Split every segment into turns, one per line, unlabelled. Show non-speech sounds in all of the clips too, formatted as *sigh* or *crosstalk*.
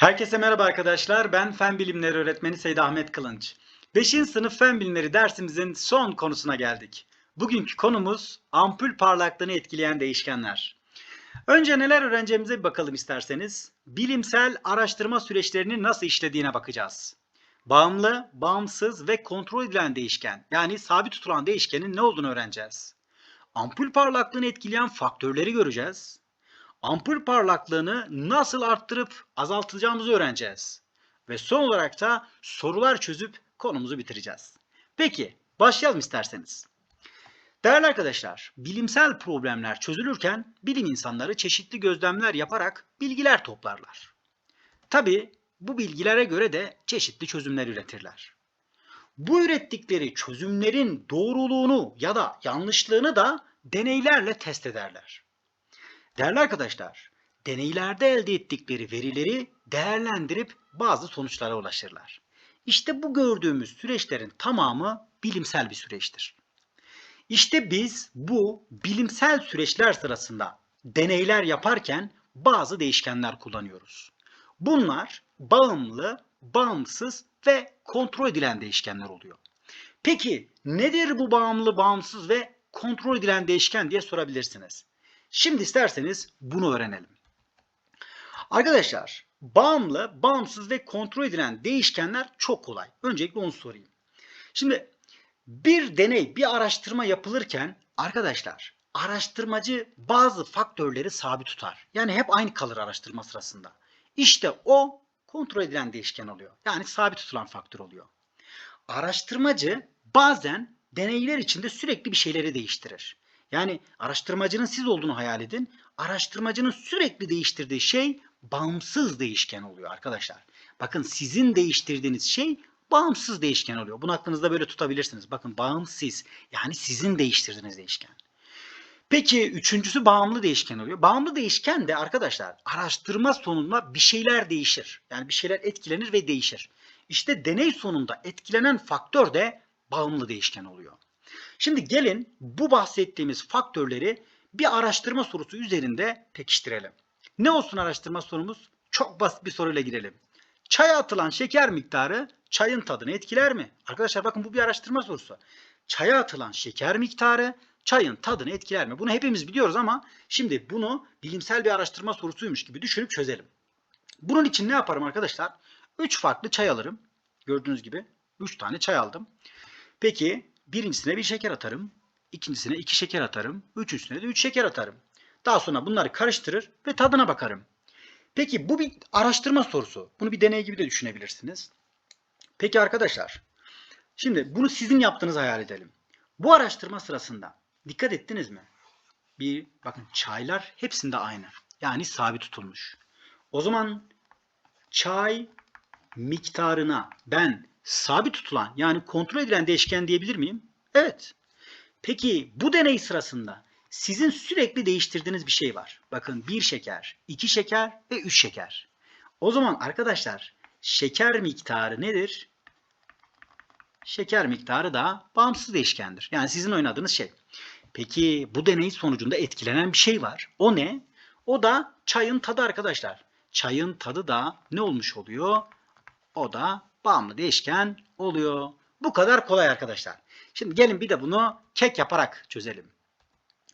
Herkese merhaba arkadaşlar. Ben Fen Bilimleri öğretmeni Seyit Ahmet Kılınç. 5. sınıf Fen Bilimleri dersimizin son konusuna geldik. Bugünkü konumuz ampul parlaklığını etkileyen değişkenler. Önce neler öğreneceğimize bir bakalım isterseniz. Bilimsel araştırma süreçlerinin nasıl işlediğine bakacağız. Bağımlı, bağımsız ve kontrol edilen değişken yani sabit tutulan değişkenin ne olduğunu öğreneceğiz. Ampul parlaklığını etkileyen faktörleri göreceğiz ampul parlaklığını nasıl arttırıp azaltacağımızı öğreneceğiz. Ve son olarak da sorular çözüp konumuzu bitireceğiz. Peki başlayalım isterseniz. Değerli arkadaşlar, bilimsel problemler çözülürken bilim insanları çeşitli gözlemler yaparak bilgiler toplarlar. Tabi bu bilgilere göre de çeşitli çözümler üretirler. Bu ürettikleri çözümlerin doğruluğunu ya da yanlışlığını da deneylerle test ederler. Değerli arkadaşlar, deneylerde elde ettikleri verileri değerlendirip bazı sonuçlara ulaşırlar. İşte bu gördüğümüz süreçlerin tamamı bilimsel bir süreçtir. İşte biz bu bilimsel süreçler sırasında deneyler yaparken bazı değişkenler kullanıyoruz. Bunlar bağımlı, bağımsız ve kontrol edilen değişkenler oluyor. Peki nedir bu bağımlı, bağımsız ve kontrol edilen değişken diye sorabilirsiniz. Şimdi isterseniz bunu öğrenelim. Arkadaşlar bağımlı, bağımsız ve kontrol edilen değişkenler çok kolay. Öncelikle onu sorayım. Şimdi bir deney, bir araştırma yapılırken arkadaşlar araştırmacı bazı faktörleri sabit tutar. Yani hep aynı kalır araştırma sırasında. İşte o kontrol edilen değişken oluyor. Yani sabit tutulan faktör oluyor. Araştırmacı bazen deneyler içinde sürekli bir şeyleri değiştirir. Yani araştırmacının siz olduğunu hayal edin. Araştırmacının sürekli değiştirdiği şey bağımsız değişken oluyor arkadaşlar. Bakın sizin değiştirdiğiniz şey bağımsız değişken oluyor. Bunu aklınızda böyle tutabilirsiniz. Bakın bağımsız yani sizin değiştirdiğiniz değişken. Peki üçüncüsü bağımlı değişken oluyor. Bağımlı değişken de arkadaşlar araştırma sonunda bir şeyler değişir. Yani bir şeyler etkilenir ve değişir. İşte deney sonunda etkilenen faktör de bağımlı değişken oluyor. Şimdi gelin bu bahsettiğimiz faktörleri bir araştırma sorusu üzerinde pekiştirelim. Ne olsun araştırma sorumuz? Çok basit bir soruyla girelim. Çaya atılan şeker miktarı çayın tadını etkiler mi? Arkadaşlar bakın bu bir araştırma sorusu. Çaya atılan şeker miktarı çayın tadını etkiler mi? Bunu hepimiz biliyoruz ama şimdi bunu bilimsel bir araştırma sorusuymuş gibi düşünüp çözelim. Bunun için ne yaparım arkadaşlar? 3 farklı çay alırım. Gördüğünüz gibi 3 tane çay aldım. Peki birincisine bir şeker atarım. ikincisine iki şeker atarım. Üçüncüsüne de üç şeker atarım. Daha sonra bunları karıştırır ve tadına bakarım. Peki bu bir araştırma sorusu. Bunu bir deney gibi de düşünebilirsiniz. Peki arkadaşlar. Şimdi bunu sizin yaptığınızı hayal edelim. Bu araştırma sırasında dikkat ettiniz mi? Bir bakın çaylar hepsinde aynı. Yani sabit tutulmuş. O zaman çay miktarına ben sabit tutulan yani kontrol edilen değişken diyebilir miyim? Evet. Peki bu deney sırasında sizin sürekli değiştirdiğiniz bir şey var. Bakın bir şeker, iki şeker ve üç şeker. O zaman arkadaşlar şeker miktarı nedir? Şeker miktarı da bağımsız değişkendir. Yani sizin oynadığınız şey. Peki bu deney sonucunda etkilenen bir şey var. O ne? O da çayın tadı arkadaşlar. Çayın tadı da ne olmuş oluyor? O da bağımlı değişken oluyor. Bu kadar kolay arkadaşlar. Şimdi gelin bir de bunu kek yaparak çözelim.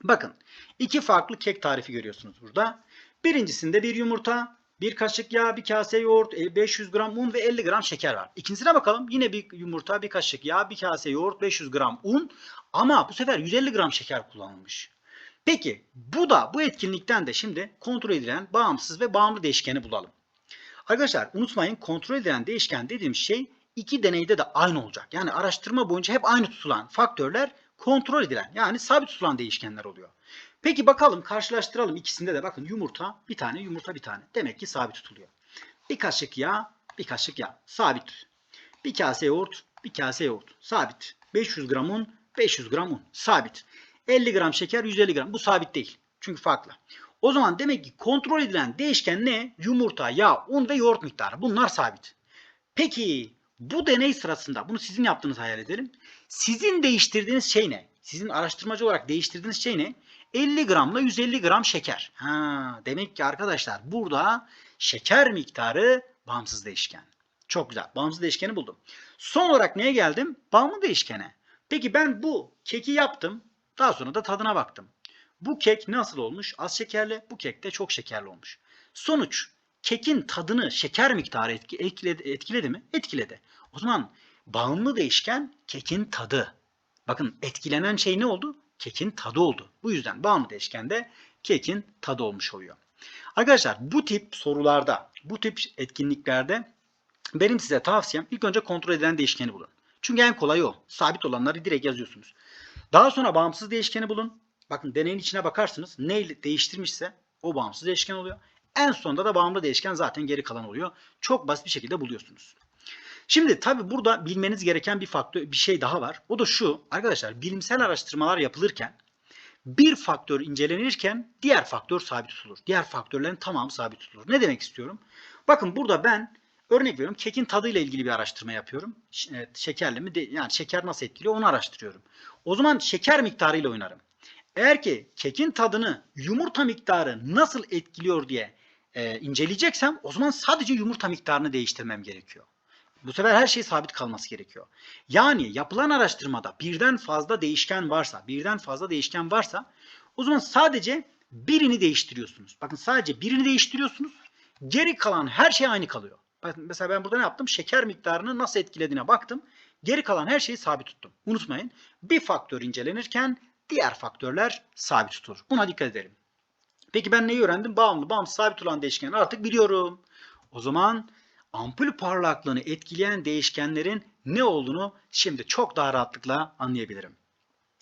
Bakın iki farklı kek tarifi görüyorsunuz burada. Birincisinde bir yumurta, bir kaşık yağ, bir kase yoğurt, 500 gram un ve 50 gram şeker var. İkincisine bakalım. Yine bir yumurta, bir kaşık yağ, bir kase yoğurt, 500 gram un ama bu sefer 150 gram şeker kullanılmış. Peki bu da bu etkinlikten de şimdi kontrol edilen bağımsız ve bağımlı değişkeni bulalım. Arkadaşlar unutmayın kontrol edilen değişken dediğim şey iki deneyde de aynı olacak. Yani araştırma boyunca hep aynı tutulan faktörler kontrol edilen yani sabit tutulan değişkenler oluyor. Peki bakalım karşılaştıralım ikisinde de bakın yumurta bir tane yumurta bir tane. Demek ki sabit tutuluyor. Bir kaşık yağ bir kaşık yağ sabit. Bir kase yoğurt bir kase yoğurt sabit. 500 gram un 500 gram un sabit. 50 gram şeker 150 gram bu sabit değil. Çünkü farklı. O zaman demek ki kontrol edilen değişken ne? Yumurta, yağ, un ve yoğurt miktarı. Bunlar sabit. Peki bu deney sırasında bunu sizin yaptığınızı hayal edelim. Sizin değiştirdiğiniz şey ne? Sizin araştırmacı olarak değiştirdiğiniz şey ne? 50 gramla 150 gram şeker. Ha, demek ki arkadaşlar burada şeker miktarı bağımsız değişken. Çok güzel. Bağımsız değişkeni buldum. Son olarak neye geldim? Bağımlı değişkene. Peki ben bu keki yaptım. Daha sonra da tadına baktım. Bu kek nasıl olmuş? Az şekerli. Bu kek de çok şekerli olmuş. Sonuç kekin tadını şeker miktarı etki, etkiledi, etkiledi mi? Etkiledi. O zaman bağımlı değişken kekin tadı. Bakın etkilenen şey ne oldu? Kekin tadı oldu. Bu yüzden bağımlı değişken de kekin tadı olmuş oluyor. Arkadaşlar bu tip sorularda, bu tip etkinliklerde benim size tavsiyem ilk önce kontrol edilen değişkeni bulun. Çünkü en kolay o. Sabit olanları direkt yazıyorsunuz. Daha sonra bağımsız değişkeni bulun. Bakın deneyin içine bakarsınız. Ne değiştirmişse o bağımsız değişken oluyor. En sonunda da bağımlı değişken zaten geri kalan oluyor. Çok basit bir şekilde buluyorsunuz. Şimdi tabi burada bilmeniz gereken bir faktör, bir şey daha var. O da şu arkadaşlar bilimsel araştırmalar yapılırken bir faktör incelenirken diğer faktör sabit tutulur. Diğer faktörlerin tamamı sabit tutulur. Ne demek istiyorum? Bakın burada ben örnek veriyorum kekin tadıyla ilgili bir araştırma yapıyorum. Ş- Şekerli mi? Yani şeker nasıl etkiliyor onu araştırıyorum. O zaman şeker miktarıyla oynarım. Eğer ki kekin tadını yumurta miktarı nasıl etkiliyor diye e, inceleyeceksem o zaman sadece yumurta miktarını değiştirmem gerekiyor. Bu sefer her şey sabit kalması gerekiyor. Yani yapılan araştırmada birden fazla değişken varsa, birden fazla değişken varsa o zaman sadece birini değiştiriyorsunuz. Bakın sadece birini değiştiriyorsunuz. Geri kalan her şey aynı kalıyor. Bakın mesela ben burada ne yaptım? Şeker miktarını nasıl etkilediğine baktım. Geri kalan her şeyi sabit tuttum. Unutmayın bir faktör incelenirken diğer faktörler sabit tutur. Buna dikkat edelim. Peki ben neyi öğrendim? Bağımlı, bağımsız, sabit olan değişkenleri artık biliyorum. O zaman ampul parlaklığını etkileyen değişkenlerin ne olduğunu şimdi çok daha rahatlıkla anlayabilirim.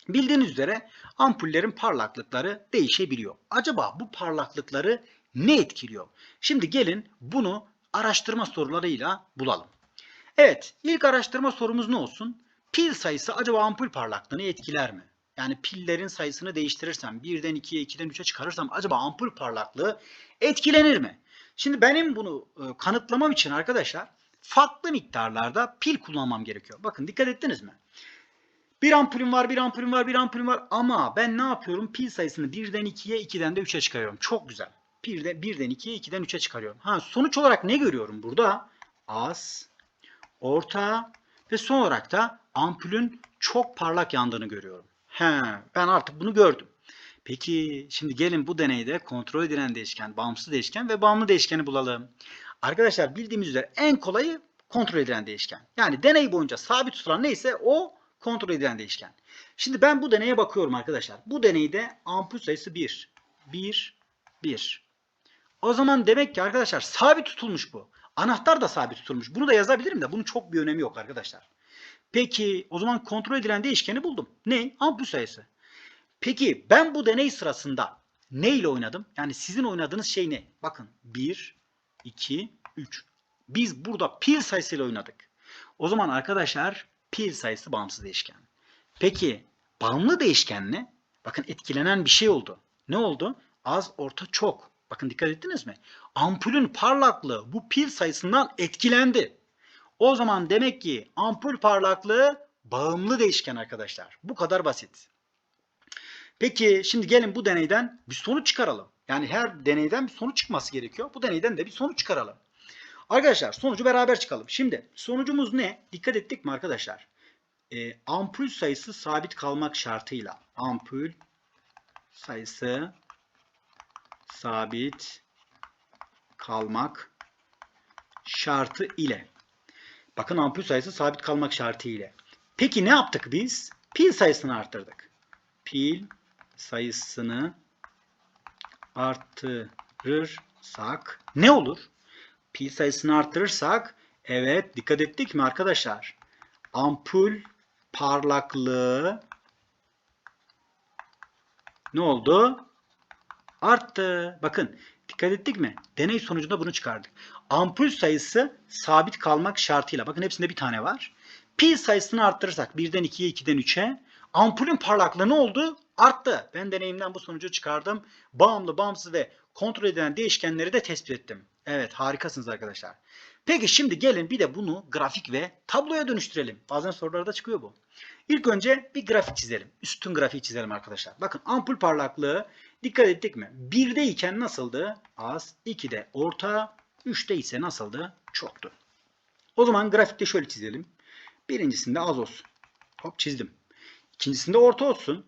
Bildiğiniz üzere ampullerin parlaklıkları değişebiliyor. Acaba bu parlaklıkları ne etkiliyor? Şimdi gelin bunu araştırma sorularıyla bulalım. Evet, ilk araştırma sorumuz ne olsun? Pil sayısı acaba ampul parlaklığını etkiler mi? Yani pillerin sayısını değiştirirsem, 1'den 2'ye, 2'den 3'e çıkarırsam acaba ampul parlaklığı etkilenir mi? Şimdi benim bunu e, kanıtlamam için arkadaşlar farklı miktarlarda pil kullanmam gerekiyor. Bakın dikkat ettiniz mi? Bir ampulüm var, bir ampulüm var, bir ampulüm var ama ben ne yapıyorum? Pil sayısını 1'den 2'ye, 2'den de 3'e çıkarıyorum. Çok güzel. 1'de 1'den 2'ye, 2'den 3'e çıkarıyorum. Ha sonuç olarak ne görüyorum burada? Az, orta ve son olarak da ampulün çok parlak yandığını görüyorum. He, ben artık bunu gördüm. Peki şimdi gelin bu deneyde kontrol edilen değişken, bağımsız değişken ve bağımlı değişkeni bulalım. Arkadaşlar bildiğimiz üzere en kolayı kontrol edilen değişken. Yani deney boyunca sabit tutulan neyse o kontrol edilen değişken. Şimdi ben bu deneye bakıyorum arkadaşlar. Bu deneyde ampul sayısı 1. 1, 1. O zaman demek ki arkadaşlar sabit tutulmuş bu. Anahtar da sabit tutulmuş. Bunu da yazabilirim de bunun çok bir önemi yok arkadaşlar. Peki o zaman kontrol edilen değişkeni buldum. Ne? Ampul sayısı. Peki ben bu deney sırasında ne ile oynadım? Yani sizin oynadığınız şey ne? Bakın 1, 2, 3. Biz burada pil sayısıyla oynadık. O zaman arkadaşlar pil sayısı bağımsız değişken. Peki bağımlı değişken ne? Bakın etkilenen bir şey oldu. Ne oldu? Az, orta, çok. Bakın dikkat ettiniz mi? Ampulün parlaklığı bu pil sayısından etkilendi. O zaman demek ki ampul parlaklığı bağımlı değişken arkadaşlar. Bu kadar basit. Peki şimdi gelin bu deneyden bir sonuç çıkaralım. Yani her deneyden bir sonuç çıkması gerekiyor. Bu deneyden de bir sonuç çıkaralım. Arkadaşlar sonucu beraber çıkalım. Şimdi sonucumuz ne? Dikkat ettik mi arkadaşlar? Ee, ampul sayısı sabit kalmak şartıyla. Ampul sayısı sabit kalmak şartı ile. Bakın ampul sayısı sabit kalmak şartı ile. Peki ne yaptık biz? Pil sayısını arttırdık. Pil sayısını arttırırsak ne olur? Pil sayısını arttırırsak evet dikkat ettik mi arkadaşlar? Ampul parlaklığı ne oldu? Arttı. Bakın dikkat ettik mi? Deney sonucunda bunu çıkardık. Ampul sayısı sabit kalmak şartıyla. Bakın hepsinde bir tane var. Pil sayısını arttırırsak 1'den 2'ye 2'den 3'e ampulün parlaklığı ne oldu? Arttı. Ben deneyimden bu sonucu çıkardım. Bağımlı, bağımsız ve kontrol edilen değişkenleri de tespit ettim. Evet harikasınız arkadaşlar. Peki şimdi gelin bir de bunu grafik ve tabloya dönüştürelim. Bazen sorularda çıkıyor bu. İlk önce bir grafik çizelim. Üstün grafiği çizelim arkadaşlar. Bakın ampul parlaklığı dikkat ettik mi? 1'de iken nasıldı? Az. 2'de orta. 3'te ise nasıldı? Çoktu. O zaman grafikte şöyle çizelim. Birincisinde az olsun. Hop çizdim. İkincisinde orta olsun.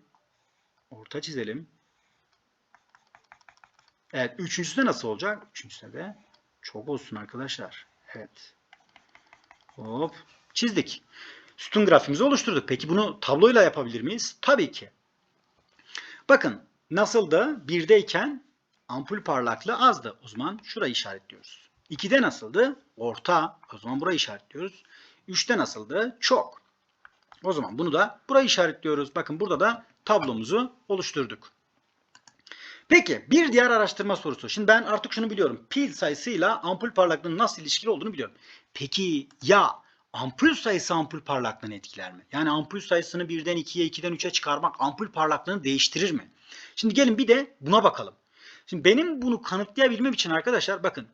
Orta çizelim. Evet. Üçüncüsünde nasıl olacak? Üçüncüsünde de çok olsun arkadaşlar. Evet. Hop. Çizdik. Sütun grafiğimizi oluşturduk. Peki bunu tabloyla yapabilir miyiz? Tabii ki. Bakın nasıldı? Birdeyken ampul parlaklığı azdı. O zaman şurayı işaretliyoruz. 2'de nasıldı? Orta. O zaman burayı işaretliyoruz. 3'te nasıldı? Çok. O zaman bunu da burayı işaretliyoruz. Bakın burada da tablomuzu oluşturduk. Peki bir diğer araştırma sorusu. Şimdi ben artık şunu biliyorum. Pil sayısıyla ampul parlaklığının nasıl ilişkili olduğunu biliyorum. Peki ya ampul sayısı ampul parlaklığını etkiler mi? Yani ampul sayısını 1'den 2'ye 2'den 3'e çıkarmak ampul parlaklığını değiştirir mi? Şimdi gelin bir de buna bakalım. Şimdi benim bunu kanıtlayabilmem için arkadaşlar bakın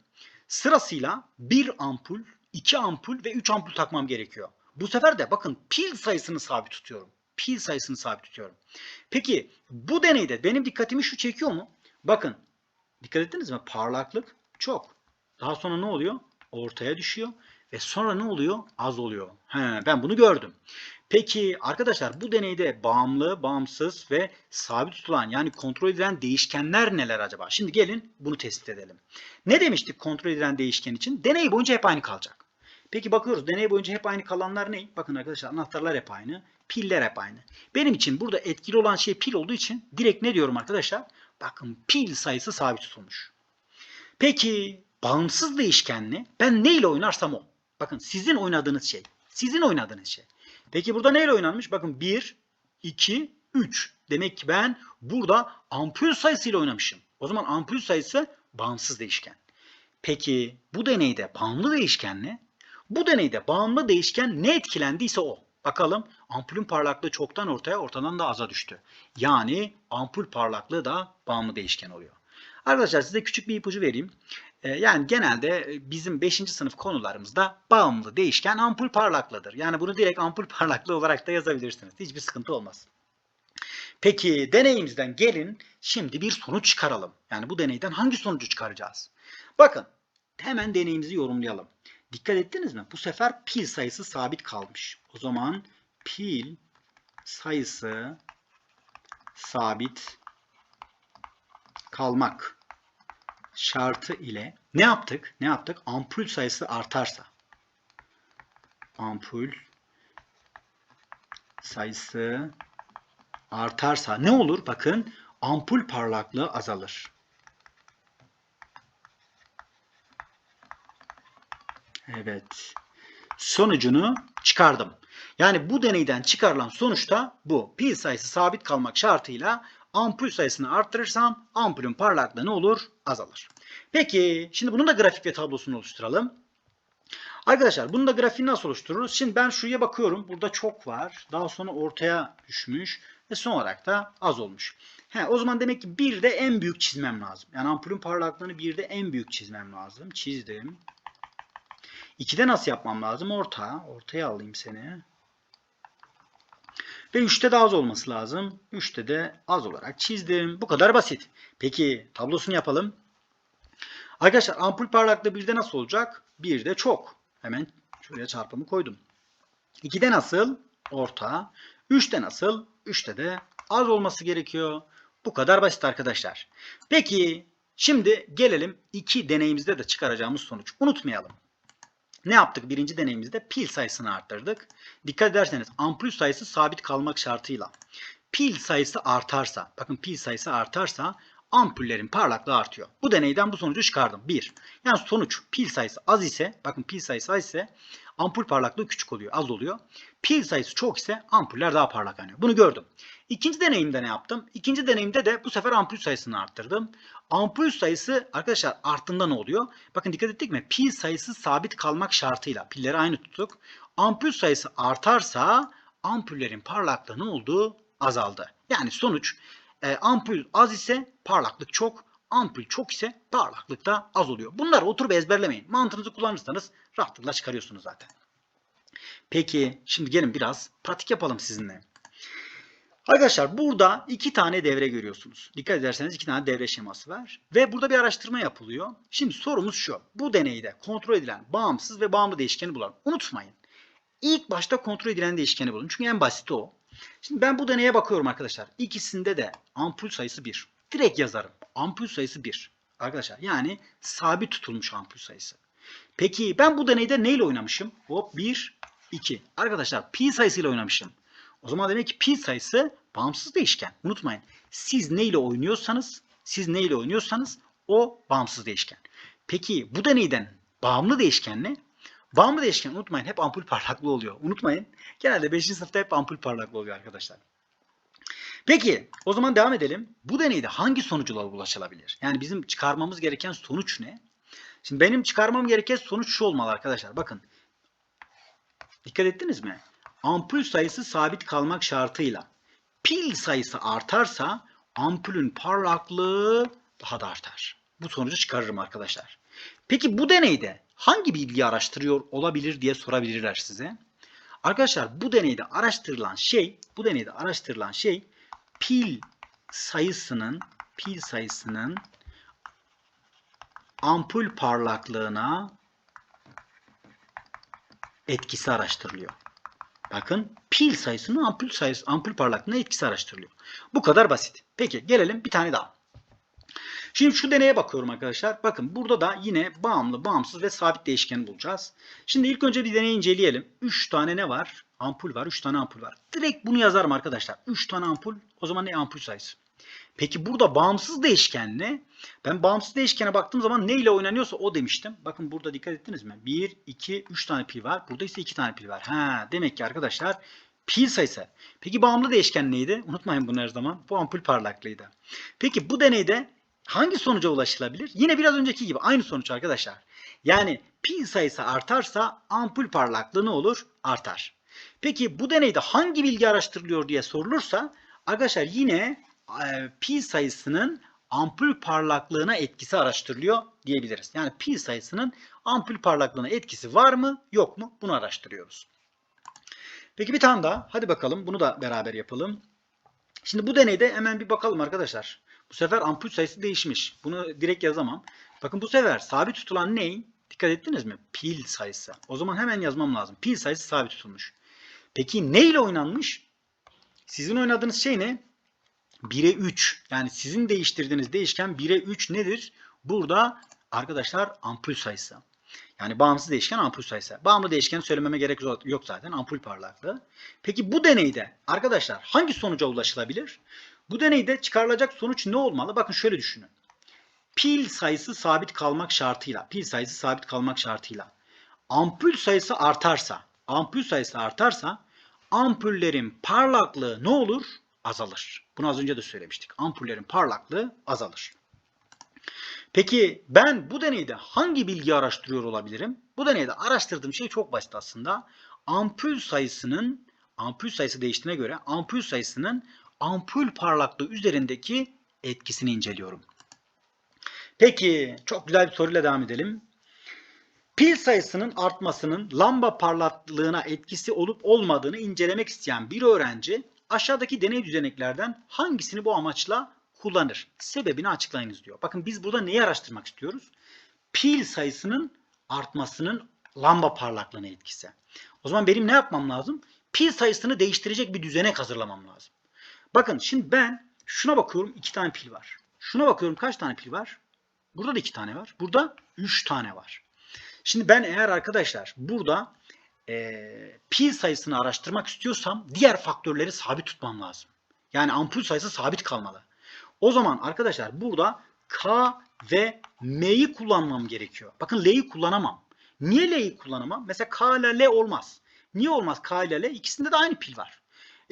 sırasıyla 1 ampul, 2 ampul ve 3 ampul takmam gerekiyor. Bu sefer de bakın pil sayısını sabit tutuyorum. Pil sayısını sabit tutuyorum. Peki bu deneyde benim dikkatimi şu çekiyor mu? Bakın dikkat ettiniz mi? Parlaklık çok. Daha sonra ne oluyor? Ortaya düşüyor. Ve sonra ne oluyor? Az oluyor. He, ben bunu gördüm. Peki arkadaşlar bu deneyde bağımlı, bağımsız ve sabit tutulan yani kontrol edilen değişkenler neler acaba? Şimdi gelin bunu tespit edelim. Ne demiştik kontrol edilen değişken için? Deney boyunca hep aynı kalacak. Peki bakıyoruz deney boyunca hep aynı kalanlar ne? Bakın arkadaşlar anahtarlar hep aynı. Piller hep aynı. Benim için burada etkili olan şey pil olduğu için direkt ne diyorum arkadaşlar? Bakın pil sayısı sabit tutulmuş. Peki bağımsız değişkenli ben neyle oynarsam o. Bakın sizin oynadığınız şey. Sizin oynadığınız şey. Peki burada neyle oynanmış? Bakın 1, 2, 3. Demek ki ben burada ampul sayısıyla oynamışım. O zaman ampul sayısı bağımsız değişken. Peki bu deneyde bağımlı değişken ne? Bu deneyde bağımlı değişken ne etkilendiyse o. Bakalım ampulün parlaklığı çoktan ortaya ortadan da aza düştü. Yani ampul parlaklığı da bağımlı değişken oluyor. Arkadaşlar size küçük bir ipucu vereyim. Ee, yani genelde bizim 5. sınıf konularımızda bağımlı değişken ampul parlaklığıdır. Yani bunu direkt ampul *laughs* parlaklığı olarak da yazabilirsiniz. Hiçbir sıkıntı olmaz. Peki deneyimizden gelin şimdi bir sonuç çıkaralım. Yani bu deneyden hangi sonucu çıkaracağız? Bakın hemen deneyimizi yorumlayalım. Dikkat ettiniz mi? Bu sefer pil sayısı sabit kalmış. O zaman pil sayısı sabit kalmak şartı ile ne yaptık? Ne yaptık? Ampul sayısı artarsa ampul sayısı artarsa ne olur? Bakın ampul parlaklığı azalır. Evet. Sonucunu çıkardım. Yani bu deneyden çıkarılan sonuçta bu. Pi sayısı sabit kalmak şartıyla ampul sayısını arttırırsam ampulün parlaklığı ne olur? Azalır. Peki şimdi bunun da grafik ve tablosunu oluşturalım. Arkadaşlar bunun da grafiğini nasıl oluştururuz? Şimdi ben şuraya bakıyorum. Burada çok var. Daha sonra ortaya düşmüş. Ve son olarak da az olmuş. He, o zaman demek ki bir de en büyük çizmem lazım. Yani ampulün parlaklığını bir de en büyük çizmem lazım. Çizdim. 2'de nasıl yapmam lazım? Orta. Ortaya alayım seni. Ve 3'te de az olması lazım. 3'te de az olarak çizdim. Bu kadar basit. Peki tablosunu yapalım. Arkadaşlar ampul parlaklığı 1'de nasıl olacak? 1'de çok. Hemen şuraya çarpımı koydum. 2'de nasıl? Orta. 3'te nasıl? 3'te de az olması gerekiyor. Bu kadar basit arkadaşlar. Peki şimdi gelelim iki deneyimizde de çıkaracağımız sonuç. Unutmayalım. Ne yaptık birinci deneyimizde? Pil sayısını arttırdık. Dikkat ederseniz ampul sayısı sabit kalmak şartıyla pil sayısı artarsa, bakın pil sayısı artarsa ampullerin parlaklığı artıyor. Bu deneyden bu sonucu çıkardım. 1. Yani sonuç pil sayısı az ise, bakın pil sayısı az ise ampul parlaklığı küçük oluyor, az oluyor. Pil sayısı çok ise ampuller daha parlak yanıyor. Bunu gördüm. İkinci deneyimde ne yaptım? İkinci deneyimde de bu sefer ampul sayısını arttırdım. Ampul sayısı arkadaşlar arttığında ne oluyor? Bakın dikkat ettik mi? Pil sayısı sabit kalmak şartıyla pilleri aynı tuttuk. Ampul sayısı artarsa ampullerin parlaklığı ne oldu? Azaldı. Yani sonuç e, ampul az ise parlaklık çok, ampul çok ise parlaklık da az oluyor. Bunları oturup ezberlemeyin. Mantığınızı kullanırsanız rahatlıkla çıkarıyorsunuz zaten. Peki şimdi gelin biraz pratik yapalım sizinle. Arkadaşlar burada iki tane devre görüyorsunuz. Dikkat ederseniz iki tane devre şeması var. Ve burada bir araştırma yapılıyor. Şimdi sorumuz şu. Bu deneyde kontrol edilen bağımsız ve bağımlı değişkeni bulalım. Unutmayın. İlk başta kontrol edilen değişkeni bulun. Çünkü en basiti o. Şimdi ben bu deneye bakıyorum arkadaşlar. İkisinde de ampul sayısı 1. Direkt yazarım. Ampul sayısı 1. Arkadaşlar yani sabit tutulmuş ampul sayısı. Peki ben bu deneyde neyle oynamışım? Hop 1, 2. Arkadaşlar pi sayısıyla oynamışım. O zaman demek ki pi sayısı bağımsız değişken. Unutmayın. Siz neyle oynuyorsanız, siz neyle oynuyorsanız o bağımsız değişken. Peki bu deneyden bağımlı değişken ne? Bağımlı değişken unutmayın hep ampul parlaklığı oluyor. Unutmayın. Genelde 5. sınıfta hep ampul parlaklığı oluyor arkadaşlar. Peki o zaman devam edelim. Bu deneyde hangi sonuçlara ulaşılabilir? Yani bizim çıkarmamız gereken sonuç ne? Şimdi benim çıkarmam gereken sonuç şu olmalı arkadaşlar. Bakın. Dikkat ettiniz mi? Ampul sayısı sabit kalmak şartıyla pil sayısı artarsa ampulün parlaklığı daha da artar. Bu sonucu çıkarırım arkadaşlar. Peki bu deneyde hangi bilgiyi araştırıyor olabilir diye sorabilirler size. Arkadaşlar bu deneyde araştırılan şey, bu deneyde araştırılan şey pil sayısının pil sayısının ampul parlaklığına etkisi araştırılıyor. Bakın pil sayısının ampul sayısı ampul parlaklığına etkisi araştırılıyor. Bu kadar basit. Peki gelelim bir tane daha. Şimdi şu deneye bakıyorum arkadaşlar. Bakın burada da yine bağımlı, bağımsız ve sabit değişkeni bulacağız. Şimdi ilk önce bir deneyi inceleyelim. 3 tane ne var? Ampul var. 3 tane ampul var. Direkt bunu yazarım arkadaşlar. 3 tane ampul. O zaman ne ampul sayısı? Peki burada bağımsız değişken ne? Ben bağımsız değişkene baktığım zaman ne ile oynanıyorsa o demiştim. Bakın burada dikkat ettiniz mi? 1, 2, 3 tane pil var. Burada ise 2 tane pil var. Ha, demek ki arkadaşlar pil sayısı. Peki bağımlı değişken neydi? Unutmayın bunu her zaman. Bu ampul parlaklığıydı. Peki bu deneyde hangi sonuca ulaşılabilir? Yine biraz önceki gibi aynı sonuç arkadaşlar. Yani pil sayısı artarsa ampul parlaklığı ne olur? Artar. Peki bu deneyde hangi bilgi araştırılıyor diye sorulursa arkadaşlar yine e, pi sayısının ampul parlaklığına etkisi araştırılıyor diyebiliriz. Yani pi sayısının ampul parlaklığına etkisi var mı yok mu bunu araştırıyoruz. Peki bir tane daha hadi bakalım bunu da beraber yapalım. Şimdi bu deneyde hemen bir bakalım arkadaşlar. Bu sefer ampul sayısı değişmiş. Bunu direkt yazamam. Bakın bu sefer sabit tutulan ne? Dikkat ettiniz mi? Pil sayısı. O zaman hemen yazmam lazım. Pil sayısı sabit tutulmuş. Peki ne ile oynanmış? Sizin oynadığınız şey ne? 1'e 3. Yani sizin değiştirdiğiniz değişken 1'e 3 nedir? Burada arkadaşlar ampul sayısı. Yani bağımsız değişken ampul sayısı. Bağımlı değişken söylememe gerek yok zaten ampul parlaklığı. Peki bu deneyde arkadaşlar hangi sonuca ulaşılabilir? Bu deneyde çıkarılacak sonuç ne olmalı? Bakın şöyle düşünün. Pil sayısı sabit kalmak şartıyla, pil sayısı sabit kalmak şartıyla ampul sayısı artarsa, ampul sayısı artarsa ampullerin parlaklığı ne olur? Azalır. Bunu az önce de söylemiştik. Ampullerin parlaklığı azalır. Peki ben bu deneyde hangi bilgi araştırıyor olabilirim? Bu deneyde araştırdığım şey çok basit aslında. Ampul sayısının ampul sayısı değiştiğine göre ampul sayısının ampul parlaklığı üzerindeki etkisini inceliyorum. Peki çok güzel bir soruyla devam edelim. Pil sayısının artmasının lamba parlaklığına etkisi olup olmadığını incelemek isteyen bir öğrenci aşağıdaki deney düzeneklerden hangisini bu amaçla kullanır? Sebebini açıklayınız diyor. Bakın biz burada neyi araştırmak istiyoruz? Pil sayısının artmasının lamba parlaklığına etkisi. O zaman benim ne yapmam lazım? Pil sayısını değiştirecek bir düzenek hazırlamam lazım. Bakın şimdi ben şuna bakıyorum iki tane pil var. Şuna bakıyorum kaç tane pil var? Burada da iki tane var. Burada üç tane var. Şimdi ben eğer arkadaşlar burada e, pil sayısını araştırmak istiyorsam diğer faktörleri sabit tutmam lazım. Yani ampul sayısı sabit kalmalı. O zaman arkadaşlar burada K ve M'yi kullanmam gerekiyor. Bakın L'yi kullanamam. Niye L'yi kullanamam? Mesela K ile L olmaz. Niye olmaz K ile L? İkisinde de aynı pil var.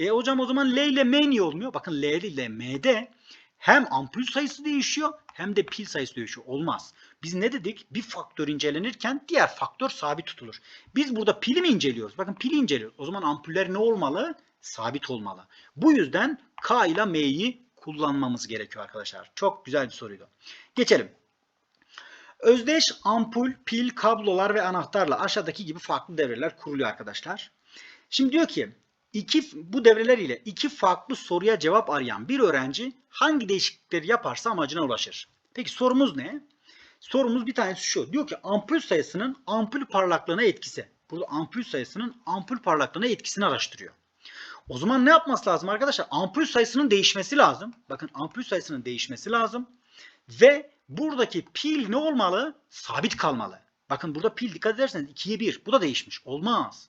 E hocam o zaman L ile M niye olmuyor? Bakın L ile M'de hem ampul sayısı değişiyor hem de pil sayısı değişiyor. Olmaz. Biz ne dedik? Bir faktör incelenirken diğer faktör sabit tutulur. Biz burada pili mi inceliyoruz? Bakın pili inceliyoruz. O zaman ampuller ne olmalı? Sabit olmalı. Bu yüzden K ile M'yi kullanmamız gerekiyor arkadaşlar. Çok güzel bir soruydu. Geçelim. Özdeş ampul, pil, kablolar ve anahtarla aşağıdaki gibi farklı devreler kuruluyor arkadaşlar. Şimdi diyor ki iki, bu devreler ile iki farklı soruya cevap arayan bir öğrenci hangi değişiklikleri yaparsa amacına ulaşır? Peki sorumuz ne? Sorumuz bir tanesi şu. Diyor ki ampul sayısının ampul parlaklığına etkisi. Burada ampul sayısının ampul parlaklığına etkisini araştırıyor. O zaman ne yapması lazım arkadaşlar? Ampul sayısının değişmesi lazım. Bakın ampul sayısının değişmesi lazım. Ve buradaki pil ne olmalı? Sabit kalmalı. Bakın burada pil dikkat ederseniz 2'ye 1. Bu da değişmiş. Olmaz.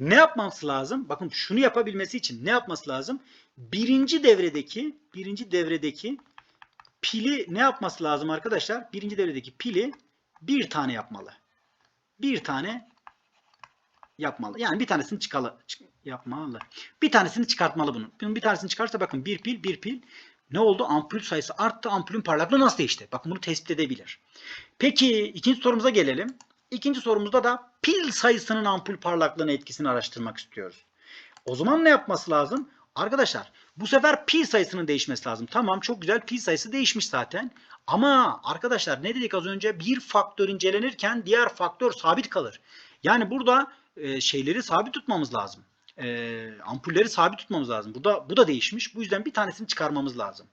Ne yapması lazım? Bakın şunu yapabilmesi için ne yapması lazım? Birinci devredeki birinci devredeki pili ne yapması lazım arkadaşlar? Birinci devredeki pili bir tane yapmalı. Bir tane yapmalı. Yani bir tanesini çıkalı, çık- yapmalı. Bir tanesini çıkartmalı bunun. Bunun bir tanesini çıkarsa bakın bir pil bir pil ne oldu? Ampul sayısı arttı. Ampulün parlaklığı nasıl değişti? Bakın bunu tespit edebilir. Peki ikinci sorumuza gelelim. İkinci sorumuzda da pil sayısının ampul parlaklığına etkisini araştırmak istiyoruz. O zaman ne yapması lazım? Arkadaşlar bu sefer pil sayısının değişmesi lazım. Tamam çok güzel pil sayısı değişmiş zaten. Ama arkadaşlar ne dedik az önce? Bir faktör incelenirken diğer faktör sabit kalır. Yani burada e, şeyleri sabit tutmamız lazım. E, ampulleri sabit tutmamız lazım. Burada bu da değişmiş. Bu yüzden bir tanesini çıkarmamız lazım.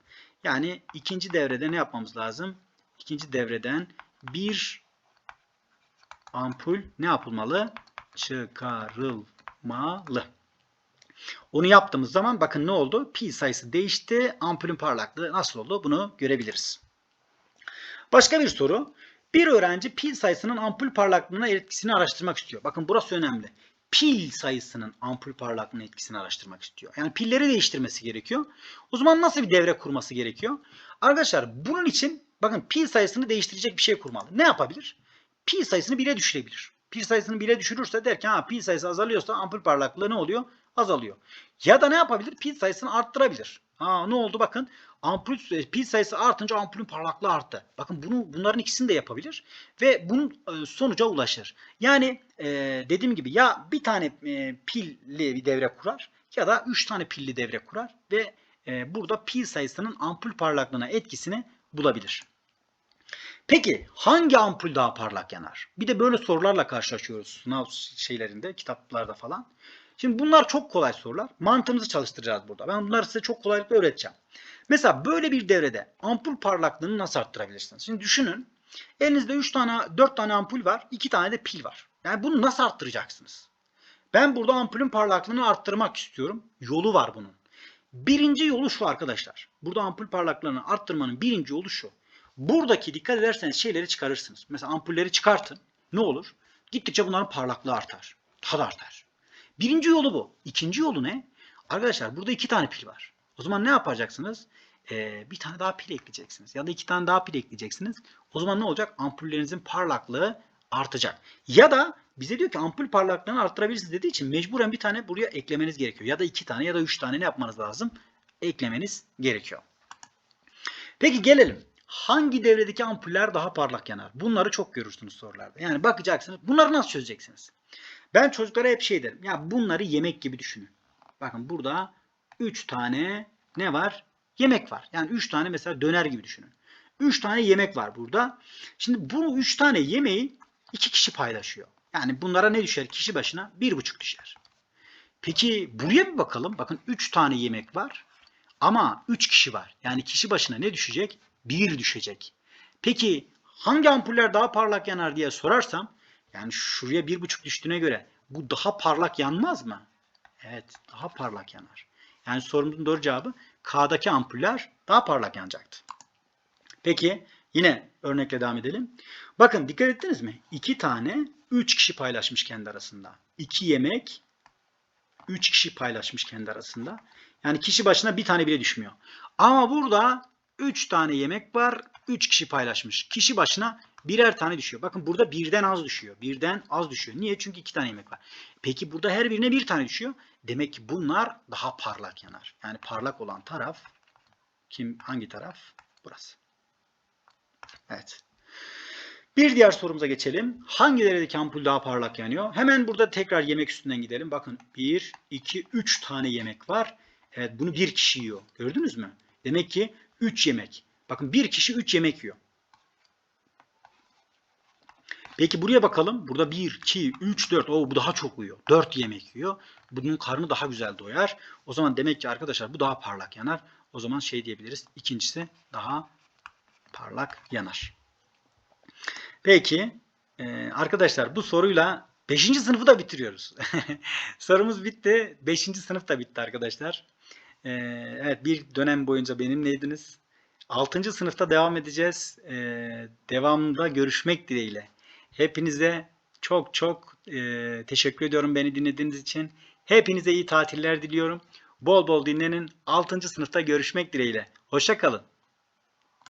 Yani ikinci devrede ne yapmamız lazım? İkinci devreden bir ampul ne yapılmalı? Çıkarılmalı. Onu yaptığımız zaman bakın ne oldu? Pi sayısı değişti. Ampulün parlaklığı nasıl oldu? Bunu görebiliriz. Başka bir soru. Bir öğrenci pil sayısının ampul parlaklığına etkisini araştırmak istiyor. Bakın burası önemli. Pil sayısının ampul parlaklığına etkisini araştırmak istiyor. Yani pilleri değiştirmesi gerekiyor. O zaman nasıl bir devre kurması gerekiyor? Arkadaşlar bunun için bakın pil sayısını değiştirecek bir şey kurmalı. Ne yapabilir? Pil sayısını 1'e düşürebilir. Pil sayısını 1'e düşürürse derken ha pil sayısı azalıyorsa ampul parlaklığı ne oluyor? Azalıyor. Ya da ne yapabilir? Pil sayısını arttırabilir. Ha ne oldu bakın ampul pil sayısı artınca ampulün parlaklığı arttı. Bakın bunu bunların ikisini de yapabilir ve bunun e, sonuca ulaşır. Yani e, dediğim gibi ya bir tane e, pilli bir devre kurar ya da 3 tane pilli devre kurar ve e, burada pil sayısının ampul parlaklığına etkisini bulabilir. Peki hangi ampul daha parlak yanar? Bir de böyle sorularla karşılaşıyoruz sınav şeylerinde, kitaplarda falan. Şimdi bunlar çok kolay sorular. Mantığımızı çalıştıracağız burada. Ben bunları size çok kolaylıkla öğreteceğim. Mesela böyle bir devrede ampul parlaklığını nasıl arttırabilirsiniz? Şimdi düşünün. Elinizde 3 tane, 4 tane ampul var. 2 tane de pil var. Yani bunu nasıl arttıracaksınız? Ben burada ampulün parlaklığını arttırmak istiyorum. Yolu var bunun. Birinci yolu şu arkadaşlar. Burada ampul parlaklığını arttırmanın birinci yolu şu. Buradaki dikkat ederseniz şeyleri çıkarırsınız. Mesela ampulleri çıkartın. Ne olur? Gittikçe bunların parlaklığı artar. Da artar. Birinci yolu bu. İkinci yolu ne? Arkadaşlar burada iki tane pil var. O zaman ne yapacaksınız? Ee, bir tane daha pil ekleyeceksiniz. Ya da iki tane daha pil ekleyeceksiniz. O zaman ne olacak? Ampullerinizin parlaklığı artacak. Ya da bize diyor ki ampul parlaklığını arttırabilirsiniz dediği için mecburen bir tane buraya eklemeniz gerekiyor. Ya da iki tane ya da üç tane ne yapmanız lazım? Eklemeniz gerekiyor. Peki gelelim. Hangi devredeki ampuller daha parlak yanar? Bunları çok görürsünüz sorularda. Yani bakacaksınız. Bunları nasıl çözeceksiniz? Ben çocuklara hep şey derim. Ya bunları yemek gibi düşünün. Bakın burada 3 tane ne var? Yemek var. Yani 3 tane mesela döner gibi düşünün. 3 tane yemek var burada. Şimdi bu 3 tane yemeği 2 kişi paylaşıyor. Yani bunlara ne düşer? Kişi başına 1,5 düşer. Peki buraya bir bakalım. Bakın 3 tane yemek var. Ama 3 kişi var. Yani kişi başına ne düşecek? 1 düşecek. Peki hangi ampuller daha parlak yanar diye sorarsam yani şuraya 1,5 düştüğüne göre bu daha parlak yanmaz mı? Evet daha parlak yanar. Yani sorumuzun doğru cevabı K'daki ampuller daha parlak yanacaktı. Peki yine örnekle devam edelim. Bakın dikkat ettiniz mi? 2 tane 3 kişi paylaşmış kendi arasında. 2 yemek 3 kişi paylaşmış kendi arasında. Yani kişi başına bir tane bile düşmüyor. Ama burada 3 tane yemek var. 3 kişi paylaşmış. Kişi başına birer tane düşüyor. Bakın burada birden az düşüyor. Birden az düşüyor. Niye? Çünkü 2 tane yemek var. Peki burada her birine bir tane düşüyor. Demek ki bunlar daha parlak yanar. Yani parlak olan taraf kim? Hangi taraf? Burası. Evet. Bir diğer sorumuza geçelim. Hangi derecedeki ampul daha parlak yanıyor? Hemen burada tekrar yemek üstünden gidelim. Bakın 1, 2, 3 tane yemek var. Evet bunu bir kişi yiyor. Gördünüz mü? Demek ki 3 yemek. Bakın bir kişi 3 yemek yiyor. Peki buraya bakalım. Burada 1, 2, 3, 4. Oo bu daha çok uyuyor. 4 yemek yiyor. Bunun karnı daha güzel doyar. O zaman demek ki arkadaşlar bu daha parlak yanar. O zaman şey diyebiliriz. İkincisi daha parlak yanar. Peki e, arkadaşlar bu soruyla 5. sınıfı da bitiriyoruz. *laughs* Sorumuz bitti. 5. sınıf da bitti arkadaşlar. E, evet bir dönem boyunca benimleydiniz. 6. sınıfta devam edeceğiz. E, devamında görüşmek dileğiyle. Hepinize çok çok e, teşekkür ediyorum beni dinlediğiniz için. Hepinize iyi tatiller diliyorum. Bol bol dinlenin. 6. sınıfta görüşmek dileğiyle. Hoşça kalın.